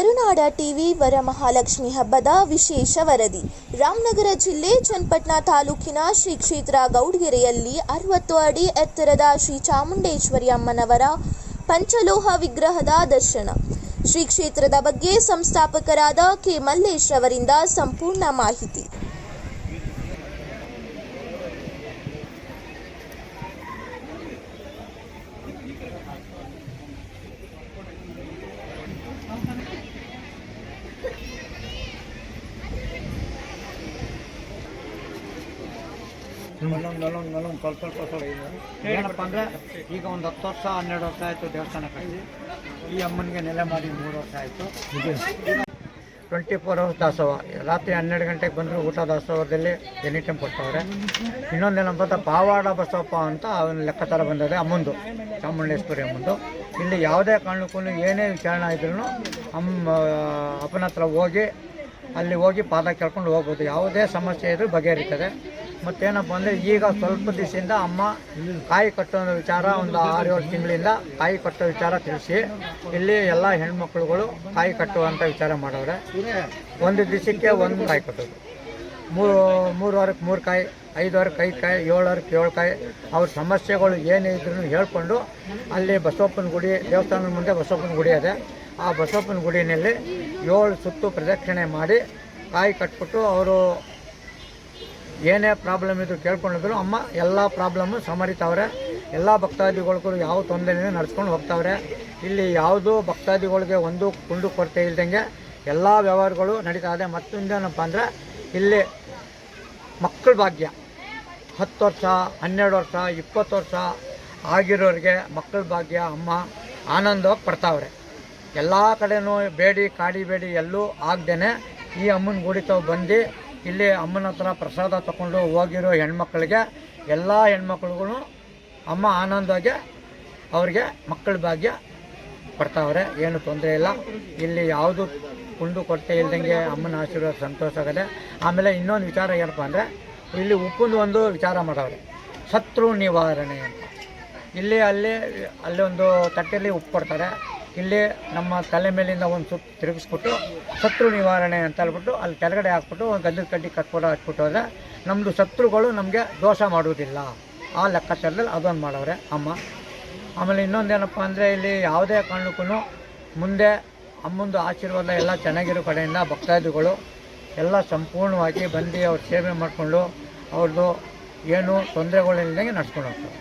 ಕರುನಾಡ TV Varamahalakshmi ಹಬ್ಬದ ವಿಶೇಷ ವರದಿ. ರಾಮನಗರ ಜಿಲ್ಲೆ ಚನ್ನಪಟ್ಟಣ ತಾಲೂಕಿನ ಶ್ರೀ ಕ್ಷೇತ್ರ ಗೌಡ್ಗೆರೆಯಲ್ಲಿ ಅರವತ್ತು ಅಡಿ ಎತ್ತರದ ಶ್ರೀ ಚಾಮುಂಡೇಶ್ವರಿ ಅಮ್ಮನವರ ಪಂಚಲೋಹ ವಿಗ್ರಹದ ದರ್ಶನ. ಶ್ರೀ ಕ್ಷೇತ್ರದ ಬಗ್ಗೆ ಸಂಸ್ಥಾಪಕರಾದ ಕೆ ಮಲ್ಲೇಶ್ ಅವರಿಂದ ಸಂಪೂರ್ಣ ಮಾಹಿತಿ. ಈಗ ಒಂದು ಹತ್ತು ವರ್ಷ, ಹನ್ನೆರಡು ವರ್ಷ ಆಯಿತು ದೇವಸ್ಥಾನ ಕಟ್ಟಿ. ಈ ಅಮ್ಮನಿಗೆ ನೆಲೆ ಮಾಡಿ ಮೂರು ವರ್ಷ ಆಯಿತು. ಟ್ವೆಂಟಿ ಫೋರ್ ಅವರ್ಸ್ ದಾಸೋಹ. ರಾತ್ರಿ ಹನ್ನೆರಡು ಗಂಟೆಗೆ ಬಂದರೂ ಊಟ ದಾಸೋಹದಲ್ಲಿ ಎನಿ ಟೈಮ್ ಕೊಡ್ತಾವ್ರೆ ಇನ್ನೊಂದೇನಪ್ಪ ಅಂತ ಪಾವಾಡ ಬಸವಪ್ಪ ಅಂತ ಅವನ ಲೆಕ್ಕಾಚಾರ ಬಂದಿದೆ, ಅಮ್ಮಂದು, ಚಾಮುಂಡೇಶ್ವರಿ ಅಮ್ಮಂದು. ಇಲ್ಲಿ ಯಾವುದೇ ಕಾರಣಕ್ಕೂ ಏನೇ ವಿಚಾರಣೆ ಇದ್ರೂ ಅಮ್ಮ, ಅಪ್ಪನ ಹತ್ರ ಹೋಗಿ, ಅಲ್ಲಿ ಹೋಗಿ ಪಾದ ಕೇಳ್ಕೊಂಡು ಹೋಗ್ಬೋದು. ಯಾವುದೇ ಸಮಸ್ಯೆ ಇದ್ರೂ ಬಗೆಹರಿತದೆ. ಮತ್ತೇನಪ್ಪ ಅಂದರೆ ಈಗ ಸ್ವಲ್ಪ ದಿವಸದಿಂದ ಅಮ್ಮ ಕಾಯಿ ಕಟ್ಟೋ ವಿಚಾರ ಒಂದು ಆರು ಏಳು ತಿಂಗಳಿಂದ ಕಾಯಿ ಕಟ್ಟೋ ವಿಚಾರ ತಿಳಿಸಿ, ಇಲ್ಲಿ ಎಲ್ಲ ಹೆಣ್ಮಕ್ಳುಗಳು ಕಾಯಿ ಕಟ್ಟುವಂಥ ವಿಚಾರ ಮಾಡವ್ರೆ. ಒಂದು ದಿವಸಕ್ಕೆ ಒಂದು ಕಾಯಿ ಕಟ್ಟೋದು. ಮೂರು ಮೂರು ವಾರಕ್ಕೆ ಮೂರು ಕಾಯಿ ಐದು ವಾರಕ್ಕೆ ಐದು ಕಾಯಿ ಏಳು ವಾರಕ್ಕೆ ಏಳು ಕಾಯಿ, ಅವ್ರ ಸಮಸ್ಯೆಗಳು ಏನೇ ಇದ್ರೂ ಹೇಳ್ಕೊಂಡು ಅಲ್ಲಿ ಬಸವಪ್ಪನ ಗುಡಿ, ದೇವಸ್ಥಾನದ ಮುಂದೆ ಬಸವಪ್ಪನ ಗುಡಿ ಇದೆ ಆ ಬಸವಪ್ಪನ ಗುಡಿನಲ್ಲಿ ಏಳು ಸುತ್ತು ಪ್ರದಕ್ಷಿಣೆ ಮಾಡಿ ಕಾಯಿ ಕಟ್ಬಿಟ್ಟು ಅವರು ಏನೇ ಪ್ರಾಬ್ಲಮ್ ಇದ್ರು ಕೇಳ್ಕೊಂಡಿದ್ರು, ಅಮ್ಮ ಎಲ್ಲ ಪ್ರಾಬ್ಲಮ್ಮು ಸಮರಿತಾವ್ರೆ. ಎಲ್ಲ ಭಕ್ತಾದಿಗಳಿಗೂ ಯಾವ ತೊಂದರೆನೇ ನಡ್ಸ್ಕೊಂಡು ಹೋಗ್ತಾವ್ರೆ. ಇಲ್ಲಿ ಯಾವುದೂ ಭಕ್ತಾದಿಗಳಿಗೆ ಒಂದು ಕುಂಡು ಕೊರತೆ ಇಲ್ದಂಗೆ ಎಲ್ಲ ವ್ಯವಹಾರಗಳು ನಡೀತಾ ಇದೆ. ಮತ್ತೊಂದೇನಪ್ಪ ಅಂದರೆ, ಇಲ್ಲಿ ಮಕ್ಕಳ ಭಾಗ್ಯ. ಹತ್ತು ವರ್ಷ, ಹನ್ನೆರಡು ವರ್ಷ, ಇಪ್ಪತ್ತು ವರ್ಷ ಆಗಿರೋರಿಗೆ ಮಕ್ಕಳ ಭಾಗ್ಯ, ಅಮ್ಮ ಆನಂದ ಪಡ್ತಾವ್ರೆ. ಎಲ್ಲ ಕಡೆನೂ ಬೇಡಿ, ಕಾಡಿ ಬೇಡಿ ಎಲ್ಲೂ ಆಗ್ದೇ ಈ ಅಮ್ಮನ ಗುಡಿ ತಾವು ಬಂದು ಇಲ್ಲಿ ಅಮ್ಮನ ಹತ್ರ ಪ್ರಸಾದ ತಗೊಂಡು ಹೋಗಿರೋ ಹೆಣ್ಮಕ್ಳಿಗೆ ಎಲ್ಲ ಹೆಣ್ಮಕ್ಳಿಗೂ ಅಮ್ಮ ಆನಂದವಾಗಿ ಅವ್ರಿಗೆ ಮಕ್ಕಳ ಭಾಗ್ಯ ಕೊಡ್ತಾವ್ರೆ, ಏನು ತೊಂದರೆ ಇಲ್ಲ. ಇಲ್ಲಿ ಯಾವುದು ಕುಂಡು ಕೊಟ್ಟೆ ಇಲ್ದಂಗೆ ಅಮ್ಮನ ಆಶೀರ್ವಾದ ಸಂತೋಷ ಆಗದೆ. ಆಮೇಲೆ ಇನ್ನೊಂದು ವಿಚಾರ ಏನಪ್ಪ ಅಂದರೆ, ಇಲ್ಲಿ ಉಪ್ಪುಂದು ಒಂದು ವಿಚಾರ ಮಾಡವ್ರೆ. ಶತ್ರು ನಿವಾರಣೆ ಅಂತ. ಇಲ್ಲಿ ಅಲ್ಲಿ ಅಲ್ಲಿ ಒಂದು ತಟ್ಟೆಯಲ್ಲಿ ಉಪ್ಪು ಕೊಡ್ತಾರೆ. ಇಲ್ಲಿ ನಮ್ಮ ತಲೆ ಮೇಲಿಂದ ಒಂದು ಸುತ್ತು ತಿರುಗಿಸ್ಬಿಟ್ಟು ಶತ್ರು ನಿವಾರಣೆ ಅಂತ ಹೇಳ್ಬಿಟ್ಟು ಅಲ್ಲಿ ಕೆಳಗಡೆ ಹಾಕ್ಬಿಟ್ಟು ಒಂದು ಗಂಧದ ಕಡ್ಡಿ ಕಟ್ಕೊಂಡು ಹಾಕ್ಬಿಟ್ಟು ಹೋದ್ರೆ ನಮ್ಮದು ಶತ್ರುಗಳು ನಮಗೆ ದೋಷ ಮಾಡುವುದಿಲ್ಲ. ಆ ಲೆಕ್ಕಾಚಾರದಲ್ಲಿ ಅದೊಂದು ಮಾಡವ್ರೆ ಅಮ್ಮ. ಆಮೇಲೆ ಇನ್ನೊಂದೇನಪ್ಪ ಅಂದರೆ ಇಲ್ಲಿ ಯಾವುದೇ ಕಾರಣಕ್ಕೂ ಮುಂದೆ ಅಮ್ಮಂದು ಆಶೀರ್ವಾದ ಎಲ್ಲ ಚೆನ್ನಾಗಿರೋ ಕಡೆಯಿಂದ ಭಕ್ತಾದಿಗಳು ಎಲ್ಲ ಸಂಪೂರ್ಣವಾಗಿ ಬಂದು ಅವ್ರ ಸೇವೆ ಮಾಡಿಕೊಂಡು ಅವ್ರದ್ದು ಏನು ತೊಂದರೆಗಳಿಲ್ಲದಂಗೆ ನಡ್ಸ್ಕೊಂಡು ಹೋಗ್ತಾರೆ.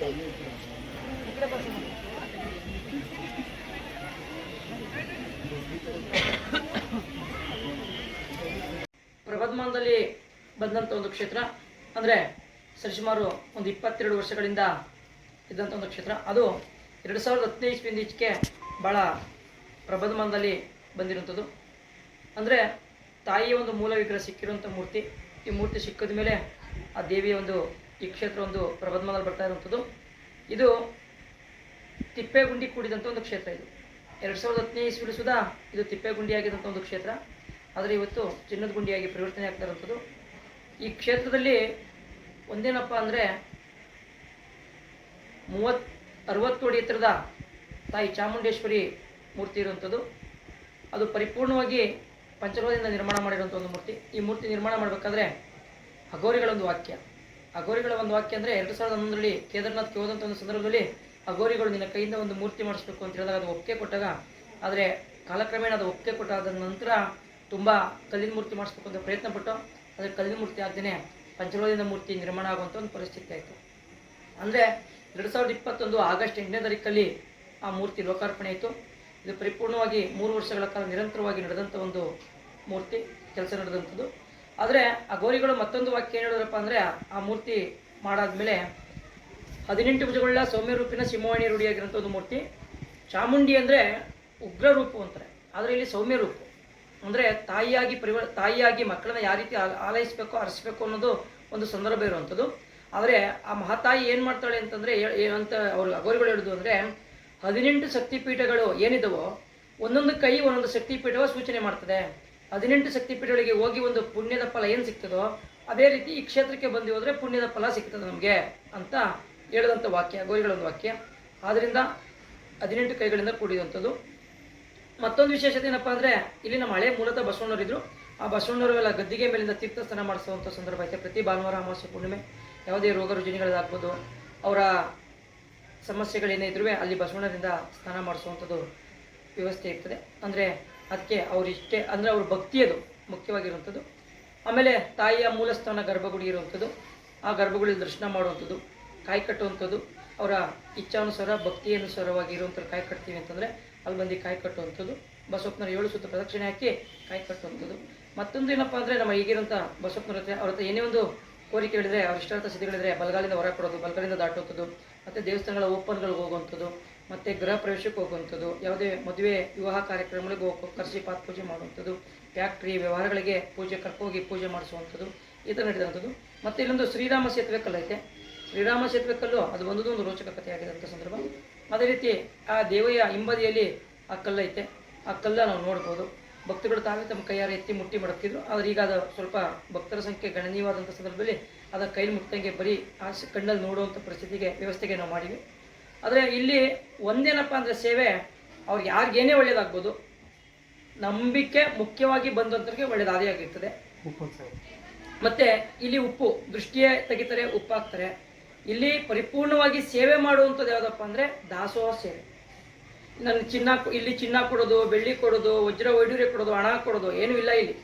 ಜೈ ಹೋಗಿ ಪ್ರಬದ್ಮಾನದಲ್ಲಿ ಬಂದಂಥ ಒಂದು ಕ್ಷೇತ್ರ ಅಂದರೆ ಸರಿಸುಮಾರು ಒಂದು ಇಪ್ಪತ್ತೆರಡು ವರ್ಷಗಳಿಂದ ಇದ್ದಂಥ ಒಂದು ಕ್ಷೇತ್ರ. ಅದು ಎರಡು ಸಾವಿರದ ಹದಿನೈದು ಇಸ್ವಿಯಿಂದ ಈಚೆಗೆ ಭಾಳ ಪ್ರಬದ್ಮಾನದಲ್ಲಿ ಬಂದಿರುವಂಥದ್ದು. ಅಂದರೆ ತಾಯಿಯ ಒಂದು ಮೂಲ ವಿಗ್ರಹ ಸಿಕ್ಕಿರುವಂಥ ಮೂರ್ತಿ. ಈ ಮೂರ್ತಿ ಸಿಕ್ಕಿದ ಮೇಲೆ ಆ ದೇವಿಯ ಒಂದು ಈ ಕ್ಷೇತ್ರ ಒಂದು ಪ್ರಬದ್ಮಾನದಲ್ಲಿ ಬರ್ತಾ ಇರುವಂಥದ್ದು. ಇದು ತಿಪ್ಪೆಗುಂಡಿ ಕೂಡಿದಂಥ ಒಂದು ಕ್ಷೇತ್ರ ಇದು. ಎರಡು ಸಾವಿರದ ಹದಿನೈದು ಇಸ್ವಿಲು ಸುಧಾ ಇದು ತಿಪ್ಪೆಗುಂಡಿಯಾಗಿದ್ದಂಥ ಒಂದು ಕ್ಷೇತ್ರ. ಆದರೆ ಇವತ್ತು ಚಿನ್ನದ ಗುಂಡಿಯಾಗಿ ಪರಿವರ್ತನೆ ಆಗ್ತಾ ಇರುವಂಥದ್ದು. ಈ ಕ್ಷೇತ್ರದಲ್ಲಿ ಒಂದೇನಪ್ಪ ಅಂದರೆ ಮೂವತ್ತು, ಅರವತ್ತು ಅಡಿ ಎತ್ತರದ ತಾಯಿ ಚಾಮುಂಡೇಶ್ವರಿ ಮೂರ್ತಿ ಇರುವಂಥದ್ದು. ಅದು ಪರಿಪೂರ್ಣವಾಗಿ ಪಂಚಲೋಹದಿಂದ ನಿರ್ಮಾಣ ಮಾಡಿರುವಂಥ ಒಂದು ಮೂರ್ತಿ. ಈ ಮೂರ್ತಿ ನಿರ್ಮಾಣ ಮಾಡಬೇಕಾದ್ರೆ ಅಘೋರಿಗಳ ಒಂದು ವಾಕ್ಯ. ಅಘೋರಿಗಳ ಒಂದು ವಾಕ್ಯ ಅಂದರೆ ಎರಡು ಸಾವಿರದ ಹನ್ನೊಂದರಲ್ಲಿ ಕೇದಾರ್ನಾಥ್ಗೆ ಹೋದಂಥ ಒಂದು ಸಂದರ್ಭದಲ್ಲಿ ಅಘೋರಿಗಳು ನಿನ್ನ ಕೈಯಿಂದ ಒಂದು ಮೂರ್ತಿ ಮಾಡಿಸ್ಬೇಕು ಅಂತ ಹೇಳಿದಾಗ ಅದು ಒಪ್ಪಿಗೆ ಕೊಟ್ಟಾಗ, ಆದರೆ ಕಾಲಕ್ರಮೇಣ ಅದು ಒಪ್ಪಿಗೆ ಕೊಟ್ಟಾದ ನಂತರ ತುಂಬ ಕಲ್ಲಿನ ಮೂರ್ತಿ ಮಾಡಿಸ್ಬೇಕು ಅಂತ ಪ್ರಯತ್ನ ಆದರೆ ಕಲ್ಲಿನ ಮೂರ್ತಿ ಆಗ್ದೇ ಪಂಚಲೋಹದಿಂದ ಮೂರ್ತಿ ನಿರ್ಮಾಣ ಆಗುವಂಥ ಒಂದು ಪರಿಸ್ಥಿತಿ ಆಯಿತು. ಅಂದರೆ ಎರಡು ಸಾವಿರದ ಇಪ್ಪತ್ತೊಂದು ಆಗಸ್ಟ್ ಎಂಟನೇ ತಾರೀಕಲ್ಲಿ ಆ ಮೂರ್ತಿ ಲೋಕಾರ್ಪಣೆ ಆಯಿತು. ಇದು ಪರಿಪೂರ್ಣವಾಗಿ ಮೂರು ವರ್ಷಗಳ ಕಾಲ ನಿರಂತರವಾಗಿ ನಡೆದಂಥ ಒಂದು ಮೂರ್ತಿ, ಕೆಲಸ ನಡೆದಂಥದ್ದು. ಆದರೆ ಆ ಗೋರಿಗಳು ಮತ್ತೊಂದು ವಾಕ್ಯ ಏನು ಹೇಳಿದ್ರಪ್ಪ ಅಂದರೆ ಆ ಮೂರ್ತಿ ಮಾಡಾದ್ಮೇಲೆ ಹದಿನೆಂಟು ಭುಜಗಳ ಸೌಮ್ಯ ರೂಪಿನ ಸಿಂಹವಾಣಿ ರೂಢಿಯಾಗಿರೋಂಥ ಒಂದು ಮೂರ್ತಿ. ಚಾಮುಂಡಿ ಅಂದರೆ ಉಗ್ರ ರೂಪು ಅಂತಾರೆ. ಆದರೆ ಇಲ್ಲಿ ಸೌಮ್ಯ ರೂಪು. ಅಂದರೆ ತಾಯಿಯಾಗಿ ಪರಿವ, ತಾಯಿಯಾಗಿ ಮಕ್ಕಳನ್ನ ಯಾವ ರೀತಿ ಆಲ- ಆಲೈಸ್ಬೇಕು, ಅರಸಬೇಕು ಅನ್ನೋದು ಒಂದು ಸಂದರ್ಭ ಇರುವಂಥದ್ದು. ಆದರೆ ಆ ಮಹಾತಾಯಿ ಏನು ಮಾಡ್ತಾಳೆ ಅಂತಂದರೆ ಅಂತ ಅವ್ರ ಅಗೋರಿಗಳು ಹೇಳೋದು ಅಂದರೆ ಹದಿನೆಂಟು ಶಕ್ತಿಪೀಠಗಳು ಏನಿದವೋ ಒಂದೊಂದು ಕೈ ಒಂದೊಂದು ಶಕ್ತಿಪೀಠವ ಸೂಚನೆ ಮಾಡ್ತದೆ. ಹದಿನೆಂಟು ಶಕ್ತಿಪೀಠಗಳಿಗೆ ಹೋಗಿ ಒಂದು ಪುಣ್ಯದ ಫಲ ಏನು ಸಿಗ್ತದೋ ಅದೇ ರೀತಿ ಈ ಕ್ಷೇತ್ರಕ್ಕೆ ಬಂದು ಹೋದರೆ ಪುಣ್ಯದ ಫಲ ಸಿಗ್ತದೆ ನಮಗೆ ಅಂತ ಹೇಳಿದಂಥ ವಾಕ್ಯ ಗೋರಿಗಳೊಂದು ವಾಕ್ಯ. ಆದ್ದರಿಂದ ಹದಿನೆಂಟು ಕೈಗಳಿಂದ ಕೂಡಿದಂಥದ್ದು ಮತ್ತೊಂದು ವಿಶೇಷತೆ ಏನಪ್ಪ ಅಂದರೆ, ಇಲ್ಲಿ ನಮ್ಮ ಹಳೆ ಮೂಲತಃ ಬಸವಣ್ಣವರಿದ್ರು ಆ ಬಸವಣ್ಣವರೆಲ್ಲ ಗದ್ದಿಗೆ ಮೇಲಿಂದ ತೀರ್ಥಸ್ಥಾನ ಮಾಡಿಸುವಂಥ ಸಂದರ್ಭ ಐತೆ. ಪ್ರತಿ ಭಾನುವಾರ ಅಮಾವಾಸ್ಯ ಪೂರ್ಣಿಮೆ ಯಾವುದೇ ರೋಗ ರುಜಿನಗಳಾಗ್ಬೋದು, ಅವರ ಸಮಸ್ಯೆಗಳೇನೇ ಇದ್ರೂ ಅಲ್ಲಿ ಬಸವಣ್ಣರಿಂದ ಸ್ನಾನ ಮಾಡಿಸುವಂಥದ್ದು ವ್ಯವಸ್ಥೆ ಇರ್ತದೆ. ಅಂದರೆ ಅದಕ್ಕೆ ಅವರಿಷ್ಟೇ ಅಂದರೆ ಅವ್ರ ಭಕ್ತಿ ಅದು ಮುಖ್ಯವಾಗಿರುವಂಥದ್ದು ಆಮೇಲೆ ತಾಯಿಯ ಮೂಲಸ್ಥಾನ ಗರ್ಭಗುಡಿ ಇರುವಂಥದ್ದು ಆ ಗರ್ಭಗುಡಿ ದರ್ಶನ ಮಾಡುವಂಥದ್ದು ಕಾಯಿ ಕಟ್ಟುವಂಥದ್ದು ಅವರ ಇಚ್ಛಾನುಸಾರ, ಭಕ್ತಿಯನುಸಾರವಾಗಿ ಇರುವಂಥದ್ದು ಕಾಯಿ ಕಟ್ತೀವಿ ಅಂತಂದರೆ ಅಲ್ಲಿ ಬಂದು ಕಾಯಿ ಕಟ್ಟುವಂಥದ್ದು. ಬಸವಪ್ಪನವ್ರ ಏಳು ಸುತ್ತ ಪ್ರದಕ್ಷಿಣೆ ಹಾಕಿ ಕಾಯಿ ಕಟ್ಟುವಂಥದ್ದು. ಮತ್ತೊಂದು ಏನಪ್ಪ ಅಂದರೆ ನಮ್ಮ ಈಗಿರೋಂಥ ಬಸವಪ್ಪನವ್ರ ಹತ್ರ, ಅವ್ರ ಹತ್ರ ಏನೇ ಒಂದು ಕೋರಿಕೆ ಹೇಳಿದ್ರೆ, ಅವ್ರ ಇಷ್ಟಾರ್ಥ ಸಿದ್ಧಿಗಳಿದ್ರೆ ಬಲಗಾಲಿಂದ ಹೊರ ಕೊಡೋದು, ಬಲಗಾಲಿಂದ ದಾಟುವಂಥದ್ದು, ಮತ್ತು ದೇವಸ್ಥಾನಗಳ ಓಪನ್ಗಳಿಗೆ ಹೋಗುವಂಥದ್ದು, ಮತ್ತು ಗೃಹ ಪ್ರವೇಶಕ್ಕೆ ಹೋಗುವಂಥದ್ದು, ಯಾವುದೇ ಮದುವೆ ವಿವಾಹ ಕಾರ್ಯಕ್ರಮಗಳಿಗೆ ಹೋಗೋ, ಕರ್ಸಿ ಪಾತ್ ಪೂಜೆ ಮಾಡುವಂಥದ್ದು, ಫ್ಯಾಕ್ಟ್ರಿ ವ್ಯವಹಾರಗಳಿಗೆ ಪೂಜೆ ಕರ್ಕೋಗಿ ಪೂಜೆ ಮಾಡಿಸುವಂಥದ್ದು, ಈ ಥರ ನಡೆದಂಥದ್ದು. ಮತ್ತು ಇಲ್ಲೊಂದು ಶ್ರೀರಾಮ ಸೇತುವೆ ಕಲ್ಲು ಐತೆ. ಶ್ರೀರಾಮ ಸೇತುವೆ ಕಲ್ಲು ಅದು ಬಂದದ್ದು ಒಂದು ರೋಚಕ ಕಥೆಯಾಗಿದ್ದಂಥ ಸಂದರ್ಭ. ಅದೇ ರೀತಿ ಆ ದೇವಯ್ಯ ಹಿಂಬದಿಯಲ್ಲಿ ಆ ಕಲ್ಲೈತೆ ಆ ಕಲ್ಲ ನಾವು ನೋಡ್ಬೋದು. ಭಕ್ತರುಗಳು ತಾವೇ ತಮ್ಮ ಕೈಯಾರ ಎತ್ತಿ ಮುಟ್ಟಿ ಮಡಕ್ತಿದ್ರು ಆದರೆ ಈಗ ಅದು ಸ್ವಲ್ಪ ಭಕ್ತರ ಸಂಖ್ಯೆ ಗಣನೀಯವಾದಂಥ ಸಂದರ್ಭದಲ್ಲಿ ಅದರ ಕೈಲಿ ಮುಟ್ಟಂಗೆ ಬರೀ ಆ ಕಣ್ಣಲ್ಲಿ ನೋಡುವಂಥ ಪರಿಸ್ಥಿತಿಗೆ ವ್ಯವಸ್ಥೆಗೆ ನಾವು ಮಾಡಿವಿ ಆದರೆ ಇಲ್ಲಿ ಒಂದೇನಪ್ಪ ಅಂದರೆ ಸೇವೆ ಅವ್ರಿಗೆ ಯಾರಿಗೇನೇ ಒಳ್ಳೆಯದಾಗ್ಬೋದು ನಂಬಿಕೆ ಮುಖ್ಯವಾಗಿ ಬಂದಂಥವ್ರಿಗೆ ಒಳ್ಳೆಯದಾದಿಯಾಗಿರ್ತದೆ ಮತ್ತೆ ಇಲ್ಲಿ ಉಪ್ಪು ದೃಷ್ಟಿಯೇ ತೆಗಿತಾರೆ ಉಪ್ಪು ಹಾಕ್ತಾರೆ ಇಲ್ಲಿ ಪರಿಪೂರ್ಣವಾಗಿ ಸೇವೆ ಮಾಡುವಂಥದ್ದು ಯಾವುದಪ್ಪ ಅಂದರೆ ದಾಸೋಹ ಸೇವೆ. ನನ್ನ ಚಿನ್ನ ಇಲ್ಲಿ ಚಿನ್ನ ಕೊಡೋದು, ಬೆಳ್ಳಿ ಕೊಡೋದು, ವಜ್ರ ವೈಡೂರ್ಯ ಕೊಡೋದು, ಹಣ ಕೊಡೋದು ಏನೂ ಇಲ್ಲ ಇಲ್ಲಿ.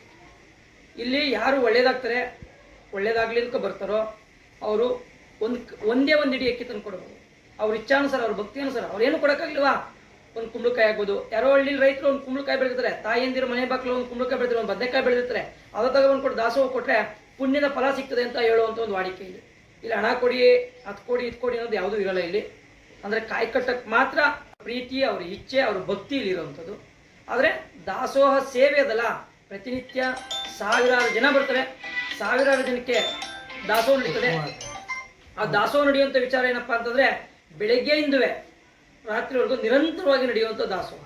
ಇಲ್ಲಿ ಯಾರು ಒಳ್ಳೇದಾಗ್ತಾರೆ, ಒಳ್ಳೇದಾಗ್ಲಿ ಅಂತ ಬರ್ತಾರೋ, ಅವರು ಒಂದು ಒಂದೇ ಒಂದು ಇಡೀ ಅಕ್ಕಿ ತಂದು ಕೊಡ್ಬೋದು ಅವ್ರ ಇಚ್ಛಾನುಸಾರ, ಅವ್ರ ಭಕ್ತಿ ಅನುಸಾರ ಅವ್ರು ಏನು ಕೊಡೋಕ್ಕಾಗ್ಲಿವಾ ಒಂದು ಕುಂಬಳಕಾಯಿ ಆಗ್ಬೋದು ಯಾರೋ ಹಳ್ಳಿ ರೈತರು ಒಂದು ಕುಂಬಳಕಾಯಿ ಬೆಳೆದಿರ್ತಾರೆ. ತಾಯಿಯಂದಿರ ಮನೆ ಬಾಕ್ಲು ಒಂದು ಕುಂಬಳಕಾಯಿ ಬೆಳೆದಿರೋ ಒಂದು ಬದನೆಕಾಯಿ ಬೆಳೆದಿರ್ತಾರೆ. ಅದ ತಗೊಂಡು ಕೊಟ್ಟು ದಾಸೋಹ ಕೊಟ್ಟರೆ ಪುಣ್ಯದ ಫಲ ಸಿಗ್ತದೆ ಅಂತ ಹೇಳುವಂಥ ಒಂದು ವಾಡಿಕೆ ಇಲ್ಲಿ. ಇಲ್ಲಿ ಹಣ ಕೊಡಿ ಹತ್ತು ಕೊಡಿ, ಇದು ಕೊಡಿ ಅನ್ನೋದು ಯಾವುದೂ ಇರಲ್ಲ ಇಲ್ಲಿ. ಅಂದರೆ ಕಾಯಿ ಕಟ್ಟಕ್ಕೆ ಮಾತ್ರ ಪ್ರೀತಿ, ಅವ್ರ ಇಚ್ಛೆ, ಅವ್ರ ಭಕ್ತಿ ಇಲ್ಲಿ ಇರುವಂಥದ್ದು. ಆದರೆ ದಾಸೋಹ ಸೇವೆ ಅದಲ್ಲ, ಪ್ರತಿನಿತ್ಯ ಸಾವಿರಾರು ಜನ ಬರ್ತಾರೆ ಸಾವಿರಾರು ಜನಕ್ಕೆ ದಾಸೋಹ ನಡೀತದೆ. ಆ ದಾಸೋಹ ನಡೆಯುವಂಥ ವಿಚಾರ ಏನಪ್ಪಾ ಅಂತಂದ್ರೆ ಬೆಳಗ್ಗೆಯಿಂದವೇ ರಾತ್ರಿವರೆಗೂ ನಿರಂತರವಾಗಿ ನಡೆಯುವಂಥ ದಾಸೋಹ.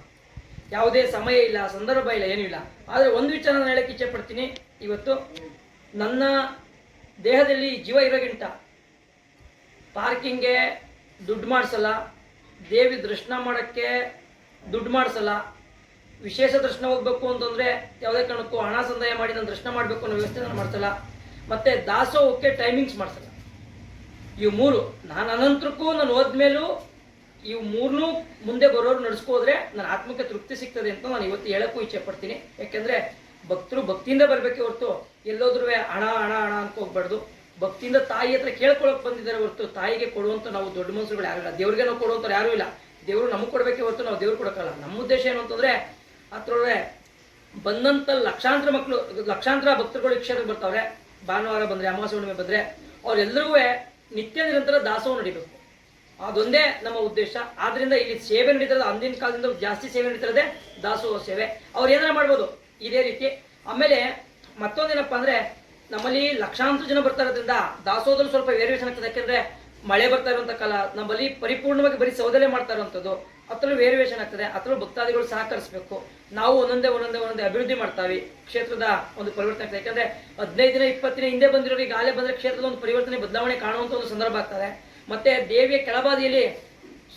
ಯಾವುದೇ ಸಮಯ ಇಲ್ಲ, ಸಂದರ್ಭ ಇಲ್ಲ, ಏನೂ ಇಲ್ಲ. ಆದರೆ ಒಂದು ವಿಚಾರ ನಾನು ಹೇಳಕ್ಕೆ ಇಚ್ಛೆ ಪಡ್ತೀನಿ. ಇವತ್ತು ನನ್ನ ದೇಹದಲ್ಲಿ ಜೀವ ಇರೋಗಿಂಟ ಪಾರ್ಕಿಂಗ್ಗೆ ದುಡ್ಡು ಮಾಡಿಸಲ್ಲ, ದೇವಿ ದರ್ಶನ ಮಾಡೋಕ್ಕೆ ದುಡ್ಡು ಮಾಡಿಸಲ್ಲ. ವಿಶೇಷ ದರ್ಶನ ಹೋಗ್ಬೇಕು ಅಂತಂದರೆ ಯಾವುದೇ ಕಾರಣಕ್ಕೂ ಹಣ ಸಂದಾಯ ಮಾಡಿ ನಾನು ದರ್ಶನ ಮಾಡಬೇಕು ಅನ್ನೋ ವ್ಯವಸ್ಥೆ ನಾನು ಮಾಡಿಸಲ್ಲ. ಮತ್ತು ದಾಸೋಹಕ್ಕೆ ಟೈಮಿಂಗ್ಸ್ ಮಾಡಿಸಲ್ಲ. ಇವು ಮೂರು. ನಾನು ಅನಂತರಕ್ಕೂ ನಾನು ಹೋದ್ಮೇಲೂ ಇವು ಮೂರನ್ನೂ ಮುಂದೆ ಬರೋರು ನಡೆಸ್ಕೋದ್ರೆ ನನ್ನ ಆತ್ಮಕ್ಕೆ ತೃಪ್ತಿ ಸಿಗ್ತದೆ ಅಂತ ನಾನು ಇವತ್ತು ಹೇಳೋಕ್ಕೂ ಇಚ್ಛೆ ಪಡ್ತೀನಿ. ಯಾಕೆಂದರೆ ಭಕ್ತರು ಭಕ್ತಿಯಿಂದ ಬರಬೇಕೆ ಹೊರತು ಎಲ್ಲೋದ್ರೂ ಹಣ ಹಣ ಹಣ ಅಂತ ಹೋಗ್ಬಾರ್ದು. ಭಕ್ತಿಯಿಂದ ತಾಯಿ ಹತ್ರ ಕೇಳ್ಕೊಳಕ್ ಬಂದಿದ್ದಾರೆ ಹೊರತು ತಾಯಿಗೆ ಕೊಡುವಂಥ ನಾವು ದೊಡ್ಡ ಮನಸ್ಸುಗಳು ಯಾರು ಇಲ್ಲ. ದೇವ್ರಿಗೆ ನಾವು ಕೊಡುವಂಥವ್ರು ಯಾರೂ ಇಲ್ಲ. ದೇವರು ನಮಗೆ ಕೊಡಬೇಕೆ ಹೊರತು ನಾವು ದೇವ್ರು ಕೊಡೋಕ್ಕಲ್ಲ. ನಮ್ಮ ಉದ್ದೇಶ ಏನು ಅಂತಂದ್ರೆ ಅದ್ರೊಳಗೆ ಬಂದಂಥ ಲಕ್ಷಾಂತರ ಮಕ್ಕಳು ಲಕ್ಷಾಂತರ ಭಕ್ತರುಗಳು ಈ ಕ್ಷೇತ್ರಕ್ಕೆ ಬರ್ತಾವ್ರೆ. ಭಾನುವಾರ ಬಂದರೆ, ಅಮಾವಾಸ್ಯ ಹುಣ್ಣಿಮೆ ಬಂದರೆ ಅವರೆಲ್ಲರೂ ನಿತ್ಯ ನಿರಂತರ ದಾಸೋಹ ನಡಿಬೇಕು. ಅದೊಂದೇ ನಮ್ಮ ಉದ್ದೇಶ. ಆದ್ರಿಂದ ಇಲ್ಲಿ ಸೇವೆ ನಡೀತದೆ. ಅಂದಿನ ಕಾಲದಿಂದ ಜಾಸ್ತಿ ಸೇವೆ ನಡೀತಾರದೆ ದಾಸೋಹ ಸೇವೆ. ಅವ್ರು ಏನಾರ ಮಾಡ್ಬೋದು. ಇದೇ ರೀತಿ. ಆಮೇಲೆ ಮತ್ತೊಂದೇನಪ್ಪ ಅಂದ್ರೆ, ನಮ್ಮಲ್ಲಿ ಲಕ್ಷಾಂತರ ಜನ ಬರ್ತಾ ಇರೋದ್ರಿಂದ ದಾಸೋಹದಲ್ಲಿ ಸ್ವಲ್ಪ ವೇರಿಯೇಷನ್ ಆಗ್ತದೆ. ಯಾಕೆಂದ್ರೆ ಮಳೆ ಬರ್ತಾ ಇರುವಂತ ಕಾಲ, ನಮ್ಮಲ್ಲಿ ಪರಿಪೂರ್ಣವಾಗಿ ಬರೀ ಸೌದಲೆ ಮಾಡ್ತಾ ಇರುವಂಥದ್ದು ಅದ್ರಲ್ಲೂ ವೇರಿಯೇಷನ್ ಆಗ್ತದೆ. ಅದ್ರಲ್ಲೂ ಭಕ್ತಾದಿಗಳು ಸಹಕರಿಸಬೇಕು. ನಾವು ಒಂದೊಂದೇ ಒಂದೊಂದೇ ಒಂದೊಂದೇ ಅಭಿವೃದ್ಧಿ ಮಾಡ್ತಾವೆ ಕ್ಷೇತ್ರದ ಒಂದು ಪರಿವರ್ತನೆ ಆಗ್ತದೆ. ಯಾಕಂದ್ರೆ ಹದಿನೈದು ದಿನ, ಇಪ್ಪತ್ತು ದಿನ ಹಿಂದೆ ಬಂದಿರೋರಿಗೆ ಗಾಲೆ ಬಂದ್ರೆ ಕ್ಷೇತ್ರದ ಒಂದು ಪರಿವರ್ತನೆ, ಬದಲಾವಣೆ ಕಾಣುವಂಥ ಒಂದು ಸಂದರ್ಭ ಆಗ್ತದೆ. ಮತ್ತೆ ದೇವಿಯ ಕೆಳಬಾದಿಯಲ್ಲಿ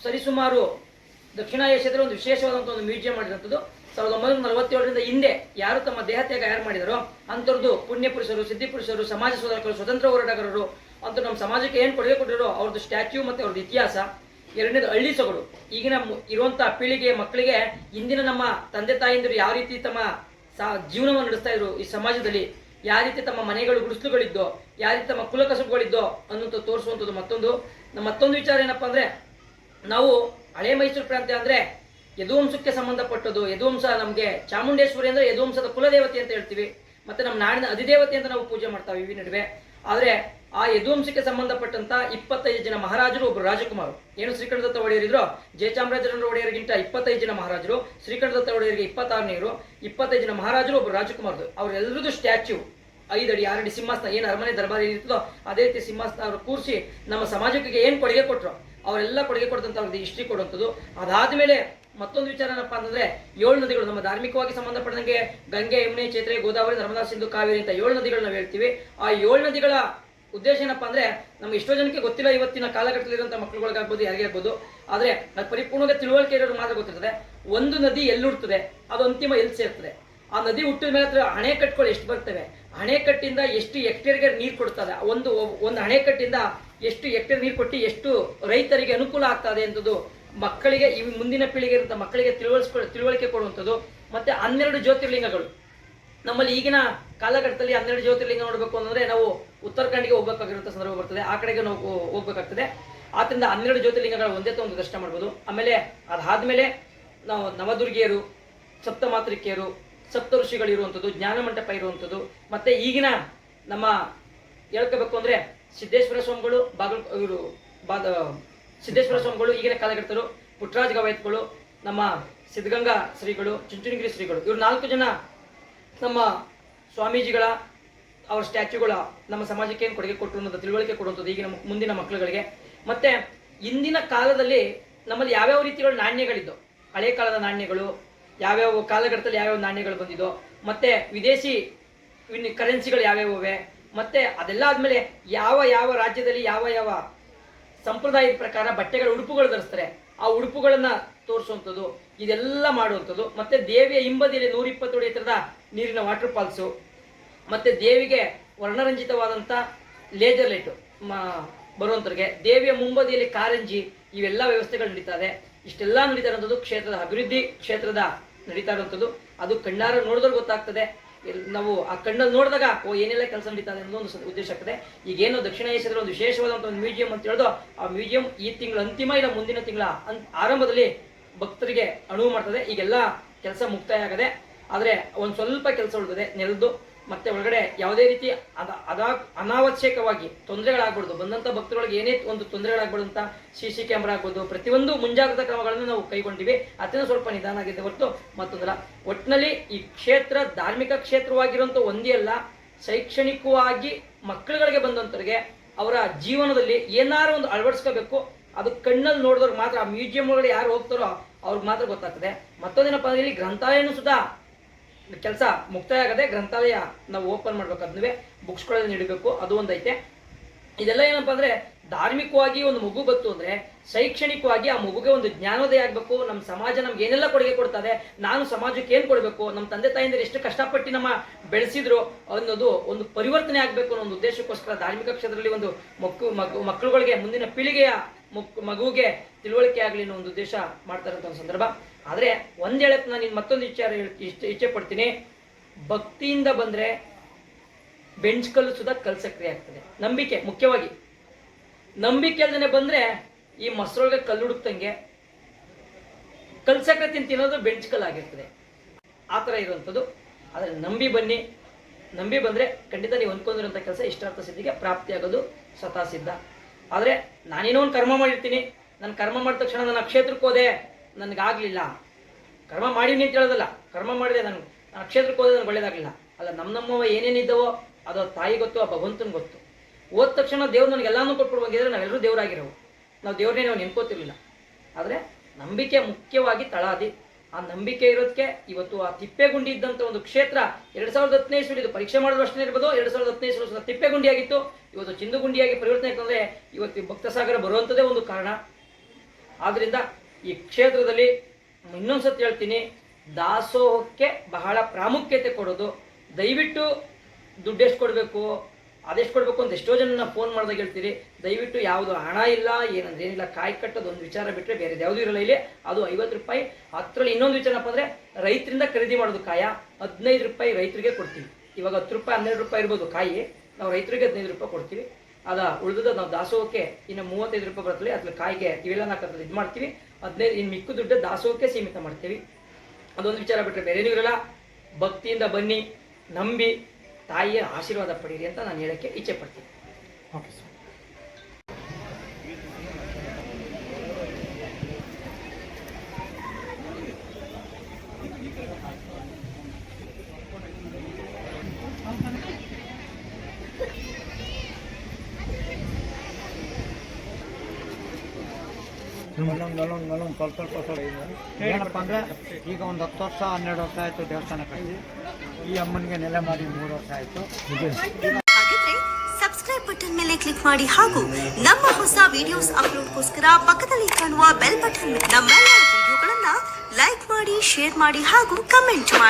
ಸರಿಸುಮಾರು ದಕ್ಷಿಣ ಏಷ್ಯಾದಲ್ಲಿ ಒಂದು ವಿಶೇಷವಾದಂಥ ಒಂದು ಮ್ಯೂಸಿಯಂ ಮಾಡಿದಂಥದ್ದು ಸಾವಿರದ ಒಂಬೈನೂರ ನಲವತ್ತೇಳರಿಂದ ಹಿಂದೆ ಯಾರು ತಮ್ಮ ದೇಹತ್ಯಾಗ ಯಾರು ಮಾಡಿದರೋ ಅಂಥವ್ರದ್ದು ಪುಣ್ಯ ಪುರುಷರು, ಸಿದ್ಧಿ ಸಮಾಜ ಸುಧಾರಕರು, ಸ್ವತಂತ್ರ ಹೋರಾಟಗಾರರು ಅಂತ ನಮ್ಮ ಸಮಾಜಕ್ಕೆ ಏನು ಕೊಡುಗೆ ಕೊಟ್ಟಿರೋ ಅವ್ರದ್ದು ಸ್ಟ್ಯಾಚ್ಯೂ ಮತ್ತು ಅವ್ರದ್ದು ಇತಿಹಾಸ. ಎರಡನೇದು ಹಳ್ಳಿ ಸೊಗಡು. ಈಗಿನ ಇರುವಂತಹ ಪೀಳಿಗೆ, ಮಕ್ಕಳಿಗೆ ಇಂದಿನ ನಮ್ಮ ತಂದೆ ತಾಯಿಂದರು ಯಾವ ರೀತಿ ತಮ್ಮ ಜೀವನವನ್ನು ನಡೆಸ್ತಾ ಇದ್ರು ಈ ಸಮಾಜದಲ್ಲಿ, ಯಾವ ರೀತಿ ತಮ್ಮ ಮನೆಗಳು ಗುಡಿಸಲುಗಳಿದ್ದೋ, ಯಾವ ರೀತಿ ತಮ್ಮ ಕುಲಕಸಬುಗಳಿದ್ದೋ ಅನ್ನೋಂಥ ತೋರಿಸುವಂಥದ್ದು ಮತ್ತೊಂದು. ನಮ್ಮ ಮತ್ತೊಂದು ವಿಚಾರ ಏನಪ್ಪ ಅಂದರೆ, ನಾವು ಹಳೆ ಮೈಸೂರು ಪ್ರಾಂತ್ಯ ಅಂದ್ರೆ ಯದುವಂಶಕ್ಕೆ ಸಂಬಂಧಪಟ್ಟದ್ದು, ಯದುವಂಶ ನಮಗೆ ಚಾಮುಂಡೇಶ್ವರಿ ಅಂದರೆ ಯದುವಂಶದ ಕುಲದೇವತೆ ಅಂತ ಹೇಳ್ತೀವಿ. ಮತ್ತೆ ನಮ್ಮ ನಾಡಿನ ಅಧಿದೇವತೆ ಅಂತ ನಾವು ಪೂಜೆ ಮಾಡ್ತಾವೆ ಇವಿ ನಡುವೆ. ಆದ್ರೆ ಆ ಯದುವಂಶಕ್ಕೆ ಸಂಬಂಧಪಟ್ಟಂತ ಇಪ್ಪತ್ತೈದು ಜನ ಮಹಾರಾಜರು ಒಬ್ಬರು ರಾಜಕುಮಾರು. ಏನು ಶ್ರೀಕಂಠದತ್ತ ಒಡೆಯರಿದ್ರು? ಜಯಚಾಮರಾಜರನ್ನು ಒಡೆಯರಿಗಿಂತ ಇಪ್ಪತ್ತೈದು ಜನ ಮಹಾರಾಜರು ಶ್ರೀಕಂಠದತ್ತ ಒಡೆಯರಿಗೆ ಇಪ್ಪತ್ತಾರನೇರು ಇಪ್ಪತ್ತೈದು ಜನ ಮಹಾರಾಜರು ಒಬ್ಬರು ರಾಜಕುಮಾರರು ಅವರೆಲ್ಲರದು ಸ್ಟ್ಯಾಚ್ಯೂ. ಐದಡಿ, ಆರಡಿ ಸಿಂಹಾಸನ ಏನು ಅರಮನೆ ದರ್ಬಾರ್ ಏನಿರ್ತದೋ ಅದೇ ರೀತಿ ಸಿಂಹಾಸನ ಅವರು ಕೂರಿಸಿ ನಮ್ಮ ಸಮಾಜಕ್ಕೆ ಏನು ಕೊಡುಗೆ ಕೊಟ್ಟರು ಅವರೆಲ್ಲ ಕೊಡುಗೆ ಕೊಟ್ಟಂತ ಅವ್ರದ್ದು ಹಿಸ್ಟ್ರಿ ಕೊಡುವಂಥದ್ದು. ಅದಾದ್ಮೇಲೆ ಮತ್ತೊಂದು ವಿಚಾರ ಏನಪ್ಪ ಅಂತಂದ್ರೆ ಏಳು ನದಿಗಳು ನಮ್ಮ ಧಾರ್ಮಿಕವಾಗಿ ಸಂಬಂಧಪಟ್ಟಂಗೆ ಗಂಗೆ, ಯಮುನೆ, ಚೈತ್ರೆ, ಗೋದಾವರಿ, ನರ್ಮದಾ, ಸಿಂಧು, ಕಾವೇರಿ ಅಂತ ಏಳು ನದಿಗಳು ನಾವು ಹೇಳ್ತೀವಿ. ಆ ಏಳು ನದಿಗಳ ಉದ್ದೇಶ ಏನಪ್ಪ ಅಂದ್ರೆ ನಮ್ಗೆ ಎಷ್ಟೋ ಜನಕ್ಕೆ ಗೊತ್ತಿಲ್ಲ ಇವತ್ತಿನ ಕಾಲಘಟ್ಟದಲ್ಲಿರುವಂಥ ಮಕ್ಕಳುಗಳಿಗಾಗ್ಬೋದು ಯಾರಿಗೆ ಆಗ್ಬೋದು. ಆದ್ರೆ ಅದು ಪರಿಪೂರ್ಣವಾಗಿ ತಿಳುವಳಿಕೆ ಇರೋರು ಮಾತ್ರ ಗೊತ್ತಿರ್ತದೆ. ಒಂದು ನದಿ ಎಲ್ಲಿ ಹುಡ್ತದೆ ಅದು ಅಂತಿಮ ಎಲ್ಲಿ ಸೇರ್ತದೆ? ಆ ನದಿ ಹುಟ್ಟಿದ ಮೇಲೆ ಹತ್ರ ಅಣೆಕಟ್ಟುಗಳು ಎಷ್ಟು ಬರ್ತವೆ? ಅಣೆಕಟ್ಟಿಂದ ಎಷ್ಟು ಎಕ್ಟೇರ್ಗೆ ನೀರು ಕೊಡ್ತದೆ? ಒಂದು ಒಂದು ಅಣೆಕಟ್ಟಿಂದ ಎಷ್ಟು ಎಕ್ಟೇರ್ ನೀರು ಕೊಟ್ಟು ಎಷ್ಟು ರೈತರಿಗೆ ಅನುಕೂಲ ಆಗ್ತದೆ ಅಂತದ್ದು ಮಕ್ಕಳಿಗೆ, ಈ ಮುಂದಿನ ಪೀಳಿಗೆ ಇರುವಂಥ ಮಕ್ಕಳಿಗೆ ತಿಳುವಳಿಸ್ಕೊ, ತಿಳುವಳಿಕೆ ಕೊಡುವಂಥದ್ದು, ಮತ್ತೆ ಹನ್ನೆರಡು ಜ್ಯೋತಿರ್ಲಿಂಗಗಳು. ನಮ್ಮಲ್ಲಿ ಈಗಿನ ಕಾಲಘಟ್ಟದಲ್ಲಿ ಹನ್ನೆರಡು ಜ್ಯೋತಿರ್ಲಿಂಗ ನೋಡಬೇಕು ಅಂದ್ರೆ ನಾವು ಉತ್ತರಾಖಂಡಿಗೆ ಹೋಗ್ಬೇಕಾಗಿರುವಂಥ ಸಂದರ್ಭ ಬರ್ತದೆ. ಆ ಕಡೆಗೆ ನಾವು ಹೋಗ್ಬೇಕಾಗ್ತದೆ. ಆದ್ರಿಂದ ಹನ್ನೆರಡು ಜ್ಯೋತಿರ್ಲಿಂಗಗಳ ಒಂದೇ ಒಂದು ದರ್ಶನ ಮಾಡ್ಬೋದು. ಆಮೇಲೆ ಅದಾದ್ಮೇಲೆ ನಾವು ನವದುರ್ಗಿಯರು, ಸಪ್ತಮಾತೃಕಿಯರು ಸಪ್ತ ಋಷಿಗಳು ಇರುವಂಥದ್ದು ಜ್ಞಾನ ಇರುವಂಥದ್ದು, ಮತ್ತೆ ಈಗಿನ ನಮ್ಮ ಹೇಳ್ಕೋಬೇಕು ಅಂದ್ರೆ ಸಿದ್ದೇಶ್ವರ ಸ್ವಾಮಿಗಳು, ಬಾಗಲ್, ಇವರು, ಬಾದ ಸಿದ್ದೇಶ್ವರ ಸ್ವಾಮಿಗಳು, ಈಗಿನ ಕಾಲಘಟ್ಟರು ಪುಟ್ಟರಾಜ ಗವಾಯಿತ್ಗಳು, ನಮ್ಮ ಸಿದ್ಧಗಂಗಾ ಶ್ರೀಗಳು ಚುಂಚುನಗಿರಿ ಶ್ರೀಗಳು, ಇವರು ನಾಲ್ಕು ಜನ ನಮ್ಮ ಸ್ವಾಮೀಜಿಗಳ, ಅವರ ಸ್ಟ್ಯಾಚ್ಯೂಗಳ ನಮ್ಮ ಸಮಾಜಕ್ಕೆ ಏನು ಕೊಡುಗೆ ಕೊಟ್ಟರು ಅನ್ನೋದು, ತಿಳುವಳಿಕೆ ಕೊಡುವಂಥದ್ದು ಈಗಿನ ಮುಂದಿನ ಮಕ್ಕಳುಗಳಿಗೆ. ಮತ್ತೆ ಇಂದಿನ ಕಾಲದಲ್ಲಿ ನಮ್ಮಲ್ಲಿ ಯಾವ್ಯಾವ ರೀತಿಗಳ ನಾಣ್ಯಗಳಿದ್ದು, ಹಳೆ ಕಾಲದ ನಾಣ್ಯಗಳು, ಯಾವ್ಯಾವ ಕಾಲಘಟ್ಟದಲ್ಲಿ ಯಾವ್ಯಾವ ನಾಣ್ಯಗಳು ಬಂದಿದ್ದೋ, ಮತ್ತೆ ವಿದೇಶಿ ಕರೆನ್ಸಿಗಳು ಯಾವ್ಯಾವ ಮತ್ತೆ ಅದೆಲ್ಲ ಆದಮೇಲೆ ಯಾವ ಯಾವ ರಾಜ್ಯದಲ್ಲಿ ಯಾವ ಯಾವ ಸಂಪ್ರದಾಯದ ಪ್ರಕಾರ ಬಟ್ಟೆಗಳ ಉಡುಪುಗಳು ಧರಿಸ್ತಾರೆ. ಆ ಉಡುಪುಗಳನ್ನ ತೋರಿಸುವಂಥದ್ದು, ಇದೆಲ್ಲ ಮಾಡುವಂಥದ್ದು. ಮತ್ತೆ ದೇವಿಯ ಹಿಂಬದಿಯಲ್ಲಿ ನೂರಿಪ್ಪತ್ತು ಅಡಿ ಎತ್ತರದ ನೀರಿನ ವಾಟರ್ ಫಾಲ್ಸು ಮತ್ತೆ ದೇವಿಗೆ ವರ್ಣರಂಜಿತವಾದಂಥ ಲೇಜರ್ ಲೈಟು ಬರುವಂಥವ್ರಿಗೆ. ದೇವಿಯ ಮುಂಬದಿಯಲ್ಲಿ ಕಾರಂಜಿ, ಇವೆಲ್ಲ ವ್ಯವಸ್ಥೆಗಳು ನಡೀತಾ ಇದೆ ಇಷ್ಟೆಲ್ಲ ನಡೀತಾ ಇರುವಂಥದ್ದು ಕ್ಷೇತ್ರದ ಅಭಿವೃದ್ಧಿ ಕ್ಷೇತ್ರದ ನಡೀತಾ ಇರುವಂಥದ್ದು ಅದು ಕಣ್ಣಾರ ನೋಡಿದ್ರೆ ಗೊತ್ತಾಗ್ತದೆ. ನಾವು ಆ ಕಣ್ಣಲ್ಲಿ ನೋಡಿದಾಗ, ಓ, ಏನೆಲ್ಲ ಕೆಲಸ ನಡೀತಾ ಒಂದು ಉದ್ದೇಶ ಆಗ್ತದೆ. ಈಗೇನು ದಕ್ಷಿಣ ಏಷ್ಯಾದಲ್ಲಿ ಒಂದು ವಿಶೇಷವಾದಂಥ ಒಂದು ಮ್ಯೂಸಿಯಂ ಅಂತ ಹೇಳೋದು, ಆ ಮ್ಯೂಸಿಯಂ ಈ ತಿಂಗಳ ಅಂತಿಮ ಇಲ್ಲ ಮುಂದಿನ ತಿಂಗಳ ಅಂತ ಆರಂಭದಲ್ಲಿ ಭಕ್ತರಿಗೆ ಅಣುವು ಮಾಡ್ತದೆ. ಈಗೆಲ್ಲ ಕೆಲಸ ಮುಕ್ತಾಯ ಆಗದೆ, ಆದರೆ ಒಂದು ಸ್ವಲ್ಪ ಕೆಲಸ ಉಳಿದಿದೆ ನೆಲದ್ದು ಮತ್ತೆ ಒಳಗಡೆ ಯಾವುದೇ ರೀತಿ ಅದ ಅದಾ ಅನಾವಶ್ಯಕವಾಗಿ ತೊಂದರೆಗಳಾಗ್ಬಾರ್ದು. ಬಂದಂಥ ಭಕ್ತರುಗಳಿಗೆ ಏನೇ ಒಂದು ತೊಂದರೆಗಳಾಗ್ಬಾರ್ದು ಅಂತ ಸಿ ಸಿ ಕ್ಯಾಮ್ರಾ ಆಗ್ಬೋದು ಪ್ರತಿಯೊಂದು ಮುಂಜಾಗ್ರತಾ ಕ್ರಮಗಳನ್ನು ನಾವು ಕೈಗೊಂಡಿವಿ. ಅತ್ಯಂತ ಸ್ವಲ್ಪ ನಿಧಾನ ಆಗಿದೆ ಹೊರತು ಮತ್ತೊಂದಲ್ಲ. ಒಟ್ಟಿನಲ್ಲಿ ಈ ಕ್ಷೇತ್ರ ಧಾರ್ಮಿಕ ಕ್ಷೇತ್ರವಾಗಿರುವಂಥ ಒಂದೇ ಅಲ್ಲ, ಶೈಕ್ಷಣಿಕವಾಗಿ ಮಕ್ಕಳುಗಳಿಗೆ ಬಂದಂಥವ್ರಿಗೆ ಅವರ ಜೀವನದಲ್ಲಿ ಏನಾರು ಒಂದು ಅಳವಡಿಸ್ಕೋಬೇಕು. ಅದು ಕಣ್ಣಲ್ಲಿ ನೋಡಿದವ್ರು ಮಾತ್ರ, ಆ ಮ್ಯೂಸಿಯಂ ಒಳಗಡೆ ಯಾರು ಹೋಗ್ತಾರೋ ಅವ್ರಿಗೆ ಮಾತ್ರ ಗೊತ್ತಾಗ್ತದೆ. ಮತ್ತೊಂದೇನಪ್ಪ ಅಂದ್ರೆ ಇಲ್ಲಿ ಗ್ರಂಥಾಲಯನೂ ಸುಧಾ ಕೆಲಸ ಮುಕ್ತಾಯ ಆಗದೆ ಗ್ರಂಥಾಲಯ ನಾವು ಓಪನ್ ಮಾಡ್ಬೇಕು. ಅದನ್ನೇ ಬುಕ್ಸ್ಗಳಲ್ಲಿ ನೀಡಬೇಕು. ಅದು ಒಂದೈತೆ. ಇದೆಲ್ಲ ಏನಪ್ಪ ಅಂದ್ರೆ ಧಾರ್ಮಿಕವಾಗಿ ಒಂದು ಮಗು ಬತ್ತು ಅಂದ್ರೆ ಶೈಕ್ಷಣಿಕವಾಗಿ ಆ ಮಗುಗೆ ಒಂದು ಜ್ಞಾನೋದಯ ಆಗ್ಬೇಕು. ನಮ್ಮ ಸಮಾಜ ನಮ್ಗೆ ಏನೆಲ್ಲ ಕೊಡುಗೆ ಕೊಡ್ತದೆ, ನಾನು ಸಮಾಜಕ್ಕೆ ಏನು ಕೊಡಬೇಕು, ನಮ್ಮ ತಂದೆ ತಾಯಿಂದ್ರೆ ಎಷ್ಟು ಕಷ್ಟಪಟ್ಟು ನಮ್ಮ ಬೆಳೆಸಿದ್ರು ಅನ್ನೋದು ಒಂದು ಪರಿವರ್ತನೆ ಆಗ್ಬೇಕು ಅನ್ನೋ ಒಂದು ಉದ್ದೇಶಕ್ಕೋಸ್ಕರ ಧಾರ್ಮಿಕ ಕ್ಷೇತ್ರದಲ್ಲಿ ಒಂದು ಮಕ್ಕಳು ಮಗು, ಮಕ್ಕಳುಗಳಿಗೆ ಮುಂದಿನ ಪೀಳಿಗೆಯ ಮಗುವಿಗೆ ತಿಳುವಳಿಕೆ ಆಗಲಿ ಅನ್ನೋ ಒಂದು ಉದ್ದೇಶ ಮಾಡ್ತಾ ಇರೋಂಥ ಒಂದು ಸಂದರ್ಭ. ಆದ್ರೆ ಒಂದ್ ನಾನು ನಿನ್ನ ಮತ್ತೊಂದು ವಿಚಾರ ಇಷ್ಟ ಇಚ್ಛೆ ಪಡ್ತೀನಿ ಭಕ್ತಿಯಿಂದ ಬಂದ್ರೆ ಬೆಂಚ್ ಕಲ್ಲು ಸುಧಾ ಕಲ್ ಸಕ್ರಿಯ ಆಗ್ತದೆ. ನಂಬಿಕೆ, ಮುಖ್ಯವಾಗಿ. ನಂಬಿಕೆ ಅಲ್ಲದೆ ಬಂದ್ರೆ ಈ ಮೊಸರೊಳಗೆ ಕಲ್ಲು ಹುಡುಕ್ತಂಗೆ ಕಲ್ಸಕ್ರೆ ತಿನ್ನೋದು ಬೆಂಚ್ ಕಲ್ ಆಗಿರ್ತದೆ. ಆ ಥರ ಇರುವಂಥದ್ದು. ಆದರೆ ನಂಬಿ ಬನ್ನಿ. ನಂಬಿ ಬಂದ್ರೆ ಖಂಡಿತ ನೀವು ಅಂದ್ಕೊಂಡಿರೋಂಥ ಕೆಲಸ ಇಷ್ಟಾರ್ಥ ಸಿದ್ಧಿಗೆ ಪ್ರಾಪ್ತಿಯಾಗೋದು ಸ್ವತಃ ಸಿದ್ಧ. ಆದರೆ ನಾನೇನೋ ಒಂದು ಕರ್ಮ ಮಾಡಿರ್ತೀನಿ. ನಾನು ಕರ್ಮ ಮಾಡಿದ ತಕ್ಷಣ ನನ್ನ ಕ್ಷೇತ್ರಕ್ಕೆ ಹೋದೆ. ನನಗಾಗಲಿಲ್ಲ. ಕರ್ಮ ಮಾಡೀನಿ ಅಂತ ಹೇಳೋದಲ್ಲ, ಕರ್ಮ ಮಾಡಿದೆ ನಾನು. ನಾನು ಕ್ಷೇತ್ರಕ್ಕೆ ಹೋದ್ರೆ ನನಗೆ ಒಳ್ಳೇದಾಗಲಿಲ್ಲ. ಅಲ್ಲ, ನಮ್ಮ ನಮ್ಮವ ಏನೇನಿದ್ದವೋ, ಅದು ತಾಯಿ ಗೊತ್ತು, ಆ ಭಗವಂತನ ಗೊತ್ತು. ಹೋದ ತಕ್ಷಣ ದೇವ್ರು ನನಗೆ ಎಲ್ಲಾನು ಕೊಟ್ಬಿಡುವಾಗಿದ್ರೆ ನಾವೆಲ್ಲರೂ ದೇವರಾಗಿರೋವು. ನಾವು ದೇವ್ರನ್ನೇ ನಾವು ನೆನ್ಕೋತಿರ್ಲಿಲ್ಲ. ಆದರೆ ನಂಬಿಕೆ ಮುಖ್ಯವಾಗಿ ತಳಾದಿ. ಆ ನಂಬಿಕೆ ಇರೋದಕ್ಕೆ ಇವತ್ತು ಆ ತಿಪ್ಪೆಗುಂಡಿ ಇದ್ದಂಥ ಒಂದು ಕ್ಷೇತ್ರ, ಎರಡು ಸಾವಿರದ ಇಸ್ವಿಲಿ ಇದು ಪರೀಕ್ಷೆ ಮಾಡಿದ ಅಷ್ಟೇ ಇರ್ಬೋದು, ಎರಡು ಸಾವಿರದ ಹದಿನೈದು ಇಸ್ವಿ ತಿಪ್ಪೆಗುಂಡಿ ಆಗಿತ್ತು ಇವತ್ತು ಚಿಂದುಗುಂಡಿಯಾಗಿ ಪರಿವರ್ತನೆ ಆಗ್ತಂದ್ರೆ ಇವತ್ತು ಭಕ್ತ ಭಕ್ತಸಾಗರ ಬರುವಂಥದ್ದೇ ಒಂದು ಕಾರಣ. ಆದ್ರಿಂದ ಈ ಕ್ಷೇತ್ರದಲ್ಲಿ ಇನ್ನೊಂದ್ಸತಿ ಹೇಳ್ತೀನಿ, ದಾಸೋಹಕ್ಕೆ ಬಹಳ ಪ್ರಾಮುಖ್ಯತೆ ಕೊಡೋದು. ದಯವಿಟ್ಟು ದುಡ್ಡು ಎಷ್ಟು ಕೊಡಬೇಕು ಅದೆಷ್ಟು ಕೊಡಬೇಕು ಅಂತ ಎಷ್ಟೋ ಜನ ಫೋನ್ ಮಾಡಿದಾಗ ಹೇಳ್ತೀರಿ. ದಯವಿಟ್ಟು ಯಾವುದು ಹಣ ಇಲ್ಲ, ಏನಂದ್ರೆ ಏನಿಲ್ಲ, ಕಾಯಿ ಕಟ್ಟೋದು ಒಂದು ವಿಚಾರ ಬಿಟ್ಟರೆ ಬೇರೆ ಯಾವುದೂ ಇರಲ್ಲ ಇಲ್ಲಿ. ಅದು ಐವತ್ತು ರೂಪಾಯಿ. ಹತ್ತರಲ್ಲಿ ಇನ್ನೊಂದು ವಿಚಾರಪ್ಪ ಅಂದರೆ, ರೈತರಿಂದ ಖರೀದಿ ಮಾಡೋದು ಕಾಯ, ಹದಿನೈದು ರೂಪಾಯಿ ರೈತರಿಗೆ ಕೊಡ್ತೀವಿ. ಇವಾಗ ಹತ್ತು ರೂಪಾಯಿ, ಹನ್ನೆರಡು ರೂಪಾಯಿ ಇರ್ಬೋದು ಕಾಯಿ. ನಾವು ರೈತರಿಗೆ ಹದಿನೈದು ರೂಪಾಯಿ ಕೊಡ್ತೀವಿ. ಅದ ಉಳಿದದ ನಾವು ದಾಸೋಹಕ್ಕೆ ಇನ್ನು ಮೂವತ್ತೈದು ರೂಪಾಯಿ ಬರ್ತದೆ. ಅದ್ರ ಕಾಯಿಗೆ ಇವೆಲ್ಲ ನಾವು ಇದು ಮಾಡ್ತೀವಿ ಹದಿನೈದು ಇನ್ನು ಮಿಕ್ಕು ದುಡ್ಡು ದಾಸೋಹಕ್ಕೆ ಸೀಮಿತ ಮಾಡ್ತೀವಿ. ಅದೊಂದು ವಿಚಾರ ಬಿಟ್ಟರೆ ಬೇರೆ ಏನೂ ಇರಲ್ಲ. ಭಕ್ತಿಯಿಂದ ಬನ್ನಿ, ನಂಬಿ, ತಾಯಿಯ ಆಶೀರ್ವಾದ ಪಡೀರಿ ಅಂತ ನಾನು ಹೇಳಕ್ಕೆ ಇಚ್ಛೆ ಪಡ್ತೀನಿ. ಓಕೆ ಸರ್ ಈಗ ಒಂದು ಹತ್ತು ವರ್ಷ, ಹನ್ನೆರಡು ವರ್ಷ ಆಯ್ತು ದೇವಸ್ಥಾನ ಕಟ್ಟಿ. ಈ ಅಮ್ಮನಿಗೆ ನೆಲೆ ಮಾಡಿ ಮೂರು ವರ್ಷ ಆಯ್ತು. ಸಬ್ಸ್ಕ್ರೈಬ್ ಬಟನ್ ಮೇಲೆ ಕ್ಲಿಕ್ ಮಾಡಿ ಹಾಗೂ ನಮ್ಮ ಹೊಸ ವಿಡಿಯೋಸ್ ಅಪ್ಲೋಡ್ಗೋಸ್ಕರ ಪಕ್ಕದಲ್ಲಿ ಕಾಣುವ ಬೆಲ್ ಬಟನ್ ನಮ್ಮೆಲ್ಲ ವಿಡಿಯೋಗಳನ್ನ ಲೈಕ್ ಮಾಡಿ ಶೇರ್ ಮಾಡಿ ಹಾಗೂ ಕಮೆಂಟ್ ಮಾಡಿ.